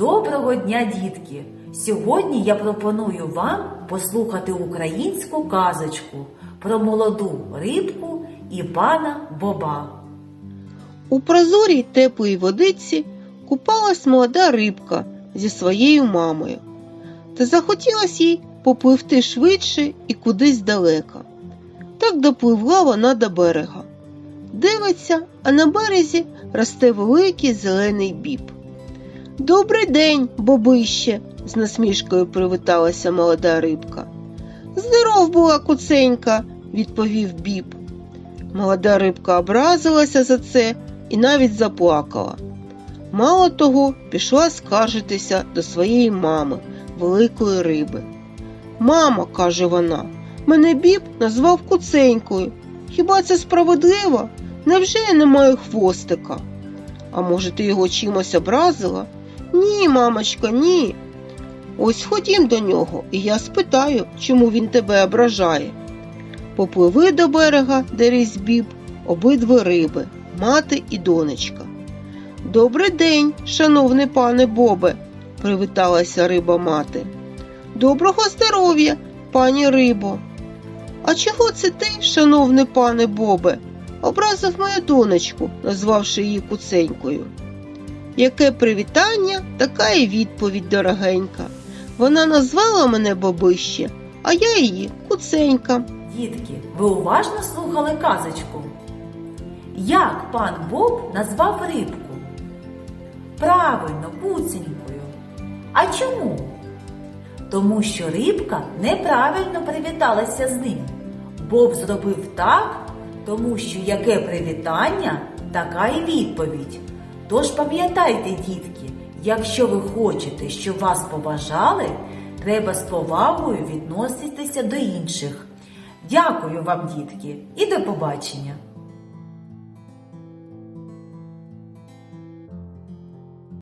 Доброго дня, дітки! Сьогодні я пропоную вам послухати українську казочку про молоду рибку і пана Боба. У прозорій теплій водиці купалась молода рибка зі своєю мамою. Та захотілось їй попливти швидше і кудись далеко. Так допливла вона до берега. Дивиться, а на березі росте великий зелений біб. Добрий день, бобище, з насмішкою привіталася молода рибка. Здоров була куценька, відповів біб. Молода рибка образилася за це і навіть заплакала. Мало того, пішла скаржитися до своєї мами, великої риби. Мамо, каже вона, мене біб назвав куценькою. Хіба це справедливо? Невже я не маю хвостика? А може, ти його чимось образила? Ні, мамочко, ні. Ось ходім до нього, і я спитаю, чому він тебе ображає. Попливи до берега, де ріс біб, обидві риби, мати і донечка. Добрий день, шановний пане Бобе, привіталася риба мати. Доброго здоров'я, пані рибо. А чого це ти, шановний пане Бобе, образив мою донечку, назвавши її куценькою? Яке привітання, така і відповідь дорогенька. Вона назвала мене бобище, а я її куценька. Дітки, ви уважно слухали казочку? Як пан Боб назвав рибку? Правильно, куценькою. А чому? Тому що рибка неправильно привіталася з ним. Боб зробив так, тому що яке привітання, така і відповідь. Тож пам'ятайте, дітки, якщо ви хочете, щоб вас поважали, треба з повагою відноситися до інших. Дякую вам, дітки, і до побачення!